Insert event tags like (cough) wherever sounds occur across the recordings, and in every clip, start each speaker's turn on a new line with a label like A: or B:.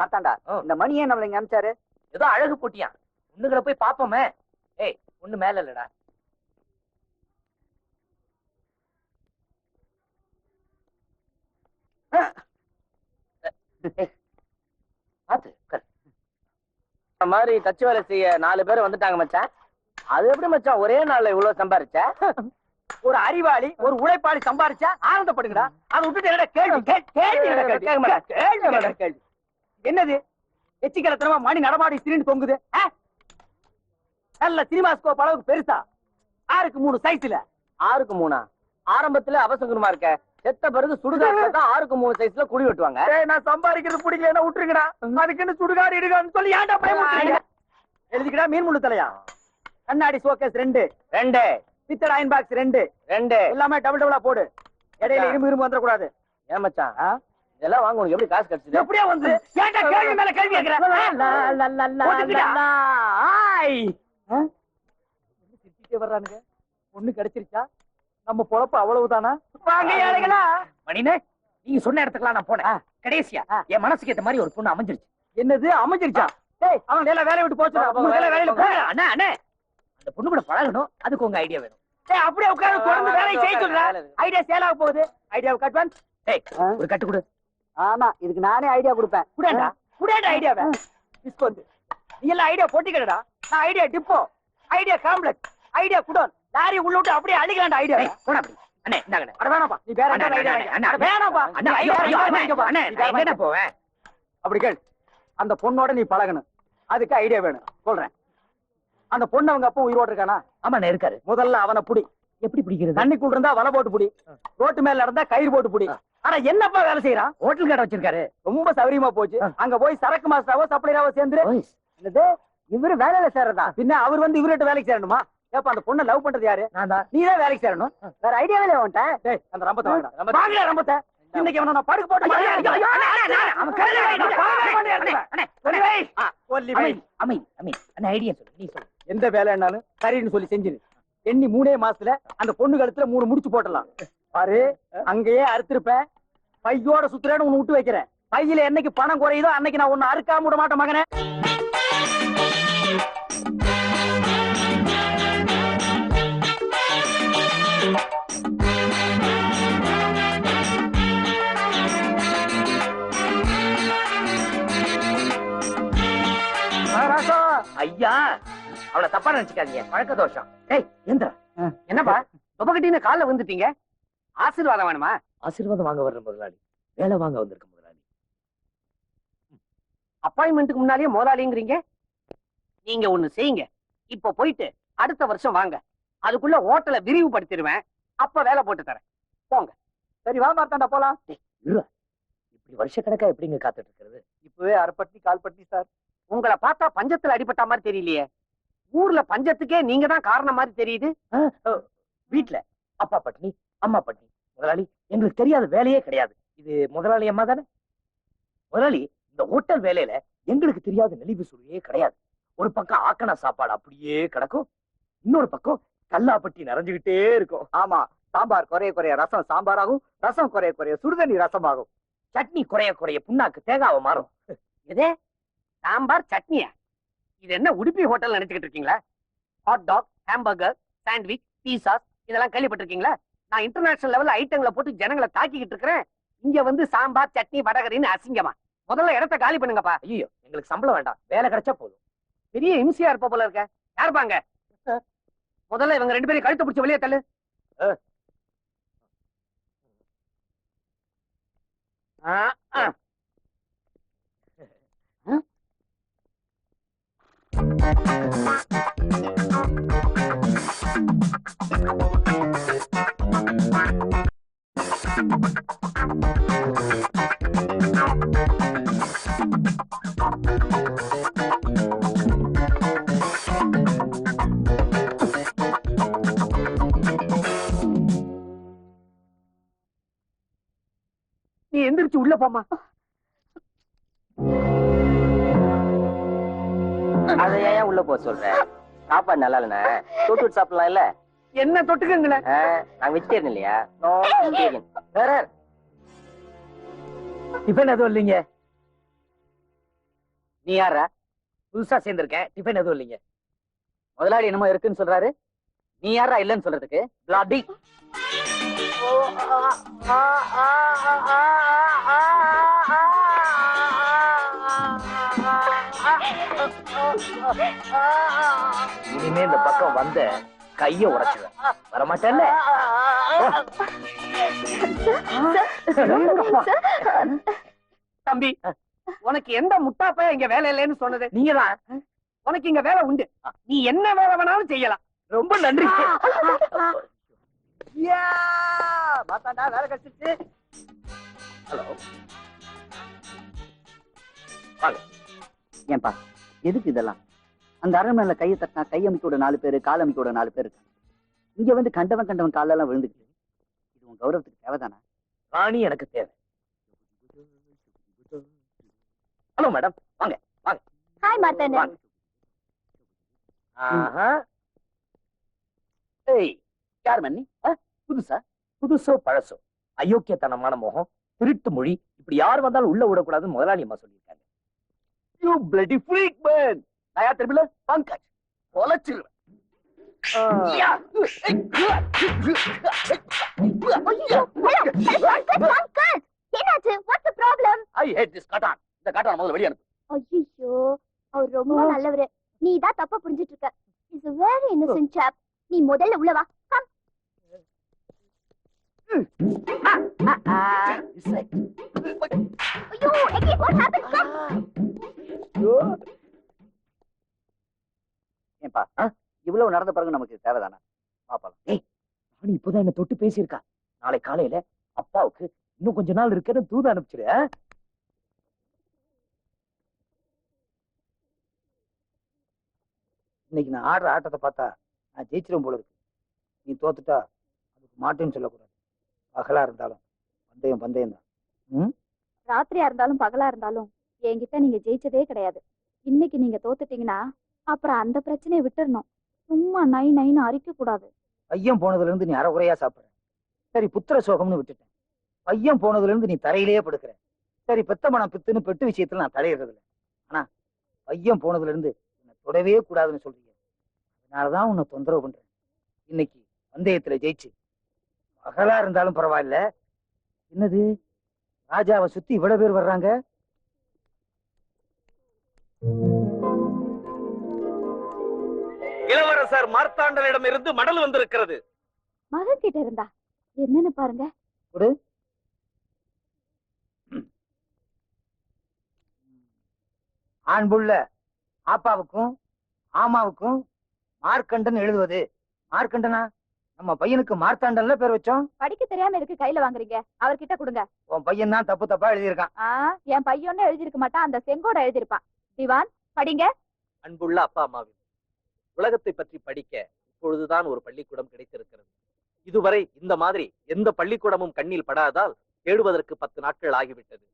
A: பார்த்தாண்டா. இந்த மணியே நம்மள இங்க அமிச்சாரு
B: ஏதோ அழகு போட்டியா? பொண்ணுங்களை போய் பாப்போமே ஏய் பொண்ணு மேல இல்லடா. மாதிரி தச்சு வேலை செய்ய நாலு பேர் வந்துட்டாங்க மச்சான். அது எப்படி மச்சான் ஒரே நாள்ல இவ்வளவு சம்பாரிச்ச?
A: ஒரு அறிவாளி ஒரு உழைப்பாளி சம்பாரிச்சா ஆனந்தப்படுங்கடா அதை விட்டுட்டு என்னடா கேள்வி? கே- கேள்வி கேள்வி? கேள்வி என்னது? எச்சிக்கலத்தனமா மணி நடமாடி சிரின்னு தொங்குது? நல்ல சினிமா ஸ்கோப் அளவுக்கு பெருசா? ஆறுக்கு மூணு சைஸ்ல
B: ஆறுக்கு மூணா? ஆரம்பத்துல அவசகுணமா இருக்க. செத்த பிறகு சுடுகாட்டுல தான் ஆறுக்கு மூணு சைஸ்ல குடி வெட்டுவாங்க.
A: நான் சம்பாதிக்கிறது பிடிக்கலன்னா விட்டுருங்கடா. அதுக்குன்னு சுடுகாடு இடுகான்னு சொல்லி ஏன்டா பயமுறுத்துறீங்க எழுதிக்கடா மீன் முள்ளு தலையா? கண்ணாடி ஷோகேஸ் ரெண்டு.
B: ரெண்டு.
A: பித்தளை அயன் பாக்ஸ் ரெண்டு.
B: ரெண்டு.
A: எல்லாமே டபுள் டபுளா போடு. இடையில இரும்பு இரும்பு வந்துடக்கூடாது.
B: ஏன் மச்சான்? இதெல்லாம் வாங்க உனக்கு எப்படி காசு கிடைச்சது?
A: எப்படியா வந்து? ஏன்டா கேள்வி மேல கேள்வி கேக்குற? ஒதுக்குடா. ஆய். ஆ? என்ன சிரிச்சுட்டே வர்றானுங்க. பொண்ணு கிடைச்சிருச்சா? நம்ம பொழப்பு அவ்வளவுதானா? வாங்க ஏழைகளா
B: மணினே நீங்க சொன்ன இடத்துக்குலாம் நான் போனேன். கடைசியா. என் மனசுக்கு ஏத்த மாதிரி ஒரு பொண்ணு அமைஞ்சிருச்சு.
A: என்னது? அமைஞ்சிருச்சா? டேய் அவன் எல்லாம் வேலையை விட்டு போச்சு எல்லாம் வேலையில போங்க.
B: அண்ணா அண்ணே அந்த பொண்ணு கூட பழகணும். அதுக்கு உங்க ஐடியா வேணும்.
A: டேய் அப்படியே உட்கார்ந்து தொடர்ந்து வேலையை செய்ய சொல்றா. ஐடியா சேல் ஆக போகுது. ஐடியா கட் பண்ணு
B: ஏய் ஒரு கட்டு கொடு.
A: ஆமா இதுக்கு நானே ஐடியா கொடுப்பேன். குடேண்டா? குடேண்டா ஐடியாவை டிஸ்கவுண்ட் நீ எல்லாம் ஐடியா போட்டிக்கடா நான் idea depot idea complex idea godown. Lorry உள்ள விட்டு அப்படியே அழிக்கலாம்டா ஐடியா
B: போடா அப்படி. அண்ணே இந்தாங்கண்ணே.
A: அட வேணாப்பா நீ வேற
B: அண்ணா,
A: ஐடியா
B: அண்ணா,
A: வேணாப்பா
B: அண்ணா,
A: நீ
B: ஐயோ, ஐயோ, அண்ணே,
A: நீ வாங்கிக்கப்பா.
B: போவேன்
A: அப்படி கேள். அந்த பொண்ணோட நீ பழகணும். அதுக்கு ஐடியா வேணும். சொல்றேன். அந்த பொண்ணு அவங்க அப்பா உயிரோடு இருக்கானா?
B: ஆமாண்ணே இருக்காரு.
A: முதல்ல அவனை புடி.
B: எப்படி பிடிக்கிறது
A: தண்ணிக்குள்ள இருந்தா வலை போட்டு புடி ரோட்டு மேல நடந்தா கயிறு போட்டு புடி ஆனா என்னப்பா வேலை செய்யறான்
B: ஹோட்டல் கடை வச்சிருக்காரு
A: ரொம்ப சௌரியமா போச்சு அங்க போய் சரக்கு மாஸ்டராவோ சப்ளையராவோ சேர்ந்து என்னது இவரு வேலையில சேரதா பின்ன அவர் வந்து இவர்கிட்ட வேலைக்கு சேரணுமா ஏப்பா அந்த பொண்ணை லவ் பண்றது யாரு
B: நான் தான்
A: நீ தான் வேலைக்கு சேரணும் வேற ஐடியாவே வந்துட்டேன் டேய் அந்த ரம்பத்தை வாங்கடா
B: ரம்பத்தை.
A: இன்னைக்கு அவனை நான் படுக்க போட்டு
B: ஐடியா சொல்லு நீ சொல்லு
A: எந்த வேலைன்னாலும் சரின்னு சொல்லி செஞ்சிரு எண்ணி மூணே மாசத்துல அந்த பொண்ணு கழுத்துல மூணு முடிச்சு போட்டலாம் பாரு அங்கேயே அறுத்திருப்ப. பையோட சுத்துறேன்னு உன்னை விட்டு வைக்கிறேன். பையில என்னைக்கு பணம் குறையுதோ அன்னைக்கு நான் உன்னை அறுக்காம விட மாட்டேன் மகனே.
B: அவளை தப்பா நினைச்சுக்காதீங்க. பழக்க தோஷம். ஏய் எந்திரா.
A: ஆ.
B: என்னப்பா?
A: தொபகட்டின்னு கால்ல வந்துட்டீங்க ஆசீர்வாதம் வேணுமா?
B: ஆசீர்வாதம் வாங்க வர்ற முதலாளி. வேலை வாங்க வந்திருக்க முதலாளி.
A: அப்பாயின்மெண்ட்டுக்கு முன்னாலேயே முதலாளிங்கிறீங்க? நீங்க ஒண்ணு செய்யுங்க. இப்ப போயிட்டு அடுத்த வருஷம் வாங்க. அதுக்குள்ள ஹோட்டலை விரிவுபடுத்திடுவேன். அப்ப வேலை போட்டு தரேன். போங்க. சரி வா மார்த்தாண்டா போலாம்.
B: இப்படி வருஷக்கணக்கா எப்படிங்க காத்துட்டு இருக்கிறது?
A: இப்பவே அரைப்பட்டி கால்பட்டி சார். உங்களை பார்த்தா பஞ்சத்துல அடிபட்ட மாதிரி தெரியலையே. ஊர்ல பஞ்சத்துக்கே நீங்க தான் காரணம் மாதிரி தெரியுது.
B: வீட்டுல அப்பா பட்னி அம்மா பட்னி முதலாளி எங்களுக்கு தெரியாத வேலையே கிடையாது. இது முதலாளி அம்மா தானே? முதலாளி இந்த ஹோட்டல் வேலையில எங்களுக்கு தெரியாத நெளிவு சுழியே கிடையாது. ஒரு பக்கம் ஆக்கண சாப்பாடு அப்படியே கிடக்கும். இன்னொரு பக்கம் கல்லாப்பட்டி நிறைஞ்சுகிட்டே இருக்கும்.
A: ஆமா சாம்பார் குறைய குறைய ரசம் சாம்பாராகும் ரசம் குறைய குறைய சுடுதண்ணி ரசம் ஆகும்
B: சட்னி குறைய குறைய புண்ணாக்கு தேங்காவை மாறும்.
A: இதே சாம்பார் சட்னியா? இது என்ன உடுப்பி ஹோட்டல் நினைச்சுக்கிட்டு இருக்கீங்களா? Hot dog hamburger sandwich pizzas இதெல்லாம் கேள்விப்பட்டிருக்கீங்களா? நான் இன்டர்நேஷனல் லெவல்ல ஐட்டங்களை போட்டு ஜனங்களை தாக்கிக்கிட்டு இருக்கிறேன். இங்க வந்து சாம்பார் சட்னி வடகரின்னு அசிங்கமா. முதல்ல இடத்த காலி பண்ணுங்கப்பா.
B: ஐயோ எங்களுக்கு சம்பளம் வேண்டாம். வேலை கிடைச்சா போதும்.
A: பெரிய இம்சியா இருப்ப போல இருக்க. யாருப்பாங்க முதல்ல இவங்க ரெண்டு பேரும் கழுத்தை பிடிச்சி வெளியே தள்ளு. ஆ, நீ எந்திரிச்சு உள்ள போமா
B: அதை ஏன் உள்ள போக சொல்ற சாப்பாடு நல்லா இல்லைண்ணே. தொட்டு விட்டு சாப்பிடலாம் இல்ல?
A: என்ன தொட்டுக்குங்களேன்
B: நாங்க வெஜிடேரியன் இல்லையா? நோ வெஜிடேரியன் வேற
A: டிஃபன் எதுவும் இல்லைங்க.
C: நீ யாரா
D: புதுசா சேர்ந்திருக்கேன். டிஃபன் எதுவும் இல்லைங்க.
C: முதலாளி என்னமோ இருக்குன்னு சொல்றாரு. நீ யாரா இல்லைன்னு சொல்றதுக்கு?
D: பிளாடி இனிமே இந்த பக்கம் வந்த கைய உடைச்சுவேன் வரமாட்டேன்ல
A: தம்பி உனக்கு எந்த முட்டாப்பைய இங்க வேலை இல்லைன்னு சொன்னது?
D: நீங்கதான்
A: உனக்கு இங்க வேலை உண்டு. நீ என்ன வேலை வேணாலும் செய்யலாம்.
D: ரொம்ப நன்றி.
A: மாத்தாண்டா வேலை கிடைச்சிச்சு
D: ஹலோ.
C: ஏன்பா எதுக்கு இதெல்லாம்? அந்த அரண்மனையில கையை தட்டினா கை அமைக்கோட நாலு பேரு கால் அமைக்கோட நாலு பேர் இருக்காங்க. இங்க வந்து கண்டவன் கண்டவன் காலெல்லாம் விழுந்துக்கு இது உன் கௌரவத்துக்கு தேவைதானா?
D: ராணி எனக்கு தேவை. Hello madam. வாங்க
E: ஹாய் மார்த்தன்
D: வாங்க. ஆஹா. ஏய்
C: யார் மன்னி? புதுசா?
D: புதுசோ பழசோ? அயோக்கியத்தனமான முகம் திருட்டு மொழி இப்படி யார் வந்தாலும் உள்ள விடக்கூடாதுன்னு முதலாளி அம்மா சொல்லியிருக்காங்க.
C: யூ பிளடி ஃப்ரீக் மேன் நயா திரும்பில பங்கஜ். தொலைச்சிருவேன்
E: ஐயோ அங்கிள் என்னாச்சு what's problem
C: I hate this காட்டான் இந்த காட்டான் முதல்ல வெளிய அனுப்பு.
E: ஐயோ அவர் ரொம்ப நல்லவரு. நீ தான் தப்பா புரிஞ்சிட்டு இருக்க. Is a very innocent chap. நீ முதல்ல உள்ள வா. கம் ஐயோ again what happened?
C: ஏன்பா இவ்வளவு நடந்த பிறகு நமக்கு தேவைதானா? பாப்பலாம்
D: ராணி இப்பதான் என்ன தொட்டு பேசியிருக்கா. நாளை காலையில அப்பாவுக்கு இன்னும் கொஞ்ச நாள் இருக்குன்னு தூது அனுப்பிச்சிரு? இன்னைக்கு நான் ஆடுற ஆட்டத்தை பார்த்தா நான் ஜெயிச்சிரும் போல இருக்கு. நீ தோத்துட்டா அதுக்கு மாட்டேன்னு சொல்லக்கூடாது. பகலா இருந்தாலும் பந்தயம் பந்தயம் தான்.
E: ராத்திரியா இருந்தாலும் பகலா இருந்தாலும் என்கிட்ட நீங்க ஜெயிச்சதே கிடையாது. இன்னைக்கு நீங்க தோத்துட்டீங்கன்னா அப்புறம் அந்த பிரச்சனையை விட்டுறணும். சும்மா நை நைன்னு அரிக்க கூடாது
D: பையன் போனதுல இருந்து நீ அறகுறையா சாப்பிடுற. சரி புத்திர சோகம்னு விட்டுட்டேன். பையன் போனதுல இருந்து நீ தரையிலேயே படுக்கிற. சரி பெத்த மனம் பித்துன்னு பெட்டு விஷயத்துல நான் தலையிடுறது இல்லை ஆனா பையன் போனதுல இருந்து உன்னை தொடவே கூடாதுன்னு சொல்றீங்க. அதனாலதான் உன்னை தொந்தரவு பண்றேன். இன்னைக்கு பந்தயத்துல ஜெயிச்சு. மகளா இருந்தாலும் பரவாயில்ல. என்னது? ராஜாவை சுத்தி இவ்வளவு பேர் வர்றாங்க?
F: இளவரசர் மார்த்தாண்டனிடம் இருந்து மடல் வந்திருக்கிறது.
E: மகன் கிட்ட இருந்தா? என்னன்னு பாருங்க.
D: ஆண்புள்ள ஆப்பாவுக்கும் ஆமாவுக்கும் மார்க்கண்டன் எழுதுவது. மார்க்கண்டனா? நம்ம பையனுக்கு மார்த்தாண்டன்ல பேர் வச்சோம்.
E: படிக்க தெரியாம எதுக்கு கையில வாங்குறீங்க? அவர்கிட்ட கொடுங்க.
D: உன் பையன் தான் தப்பு தப்பா எழுதியிருக்கான்.
E: என் பையன்னு எழுதிருக்க மாட்டான். அந்த செங்கோட எழுதிருப்பான் திவான் படிங்க.
F: அன்புள்ள அப்பா அம்மாவின் உலகத்தை பற்றி படிக்க இப்பொழுதுதான் ஒரு பள்ளிக்கூடம் கிடைத்திருக்கிறது. இதுவரை இந்த மாதிரி எந்த பள்ளிக்கூடமும் கண்ணில் படாதால் தேடுவதற்கு பத்து நாட்கள் ஆகிவிட்டது.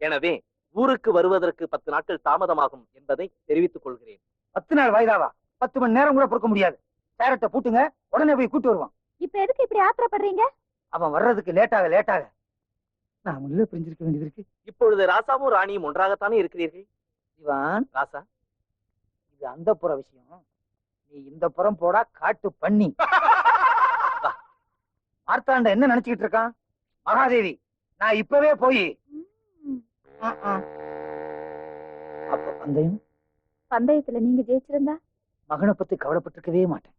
F: எனவே ஊருக்கு வருவதற்கு பத்து நாட்கள் தாமதமாகும் என்பதை தெரிவித்துக் கொள்கிறேன்.
D: பத்து நாள் வயதாவா? பத்து மணி நேரம் கூட பொறுக்க முடியாது. சேரட்டை பூட்டுங்க உடனே போய் கூட்டு வருவான்.
E: இப்ப எதுக்கு இப்படி ஆத்திரப்படுறீங்க?
D: அவன் வர்றதுக்கு லேட்டாக லேட்டாக. நான் முள்ள பிரிஞ்சிருக்க வேண்டியது இருக்கு
F: இப்பொழுது ராசாவும் ராணியும் ஒன்றாகத்தானே இருக்கிறீர்கள்?
D: இவான்
F: ராசா?
D: இது அந்த புற விஷயம். நீ இந்த புறம் போடா காட்டு பண்ணி. மார்த்தாண்ட என்ன நினைச்சுக்கிட்டு இருக்கான்? மகாதேவி நான் இப்பவே போய். அப்ப பந்தயம்?
E: பந்தயத்துல நீங்க ஜெயிச்சிருந்தா?
D: மகனை பத்தி கவலைப்பட்டிருக்கவே மாட்டேன்.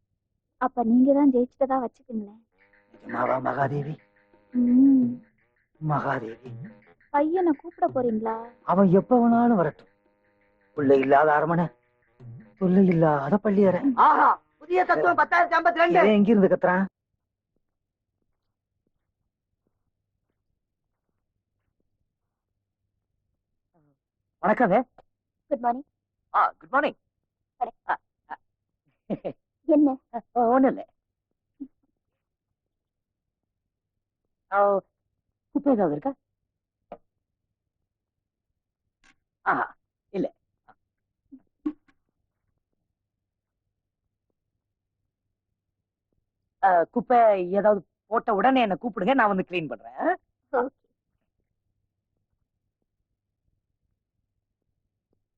E: அப்ப நீங்க தான் ஜெயிச்சிட்டதா வச்சுக்கோங்களேன்.
D: நிஜமாவா மகாதேவி. மகாதேவி.
E: பையனை கூப்பிட போறீங்களா?
D: அவன் எப்ப வேணாலும் வரட்டும். பிள்ளை இல்லாத அரமனை தொல்லை இல்லாத பள்ளியறை
A: ஆஹா புதிய தத்துவம் பத்தாயிரத்தி ஐம்பத்தி ரெண்டு.
D: எங்க இருந்து கத்துறான்? வணக்கங்க
E: குட் மார்னிங்
D: ஆ குட் மார்னிங்
E: என்ன?
D: ஒண்ணும் இல்ல. குப்பை ஏதாவது இருக்கா? ஆஹா. குப்பை ஏதாவது போட்ட உடனே என்ன கூப்பிடுங்க நான் வந்து க்ளீன் பண்றேன்.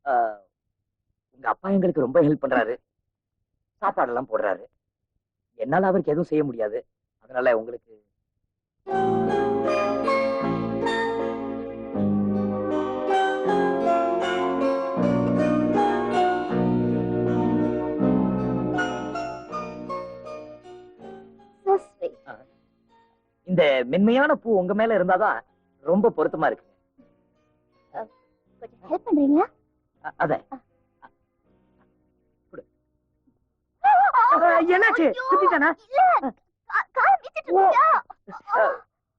D: ஆ,
B: எங்க அப்பா எங்களுக்கு ரொம்ப ஹெல்ப் பண்றாரு. சாப்பாடெல்லாம் போடுறாரு. என்னால அவருக்கு எதுவும் செய்ய முடியாது. அதனால உங்களுக்கு இந்த மென்மையான பூ உங்க மேல இருந்தாதான் ரொம்ப பொருத்தமா இருக்கு.
G: கொஞ்சம் ஹெல்ப் பண்றீங்களா?
B: அத. என்னாச்சு?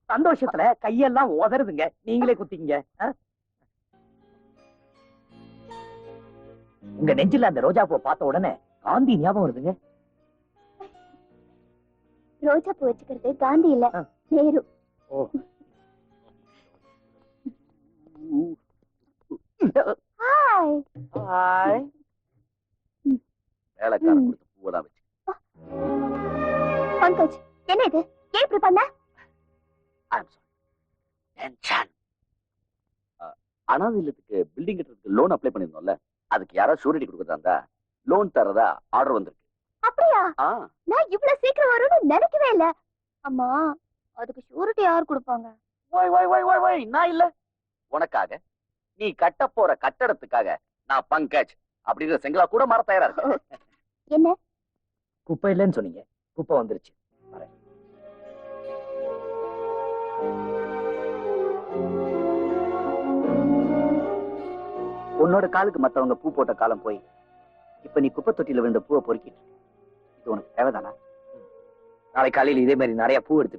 B: சந்தோஷத்துல கையெல்லாம் உதறுதுங்க. நீங்களே குத்திங்க? உங்க நெஞ்சில அந்த ரோஜா பூ பார்த்த உடனே காந்தி ஞாபகம் வருதுங்க.
G: ரோஜா பூ வச்சுக்கிறது காந்தி இல்ல.
B: ஓ.
G: ஹாய்
B: ஹாய்
H: வேலைக்காரன். கொடுத்த பூவெல்லாம் வச்சு.
G: பங்கஜ் என்ன இது? ஏன் இப்படி பண்ண?
H: அனாதை இல்லத்துக்கு பில்டிங் கட்டுறதுக்கு லோன் அப்ளை பண்ணிருந்தோம்ல அதுக்கு யாராவது ஷூரிட்டி கொடுக்கறதா இருந்தா லோன் தரதா ஆர்டர் வந்திருக்கு.
G: அப்படியா? நான் இவ்வளவு சீக்கிரம் வரும்னு நினைக்கவே இல்ல. அம்மா அதுக்கு ஷூரிட்டி யார் கொடுப்பாங்க?
H: ஓய் ஓய் ஓய் ஓய் ஓய் நான் இல்ல. உனக்காக நீ கட்ட போற கட்டடத்துக்காக நான் பங்கஜ் அப்படிங்கிற செங்கலா கூட மாற தயாரா இருக்கு (laughs)
G: என்ன?
B: குப்பை இல்லைன்னு சொன்னீங்க. குப்பை வந்துருச்சு.
H: உன்னோட காலுக்கு மத்தவங்க பூ போட்ட காலம் போய் இப்ப நீ குப்பை தொட்டியில விழுந்த பூவை பொறுக்கிட்டு. இது உனக்கு தேவைதானா?
B: நாளை காலையில இதே மாதிரி நிறைய பூ எடுத்து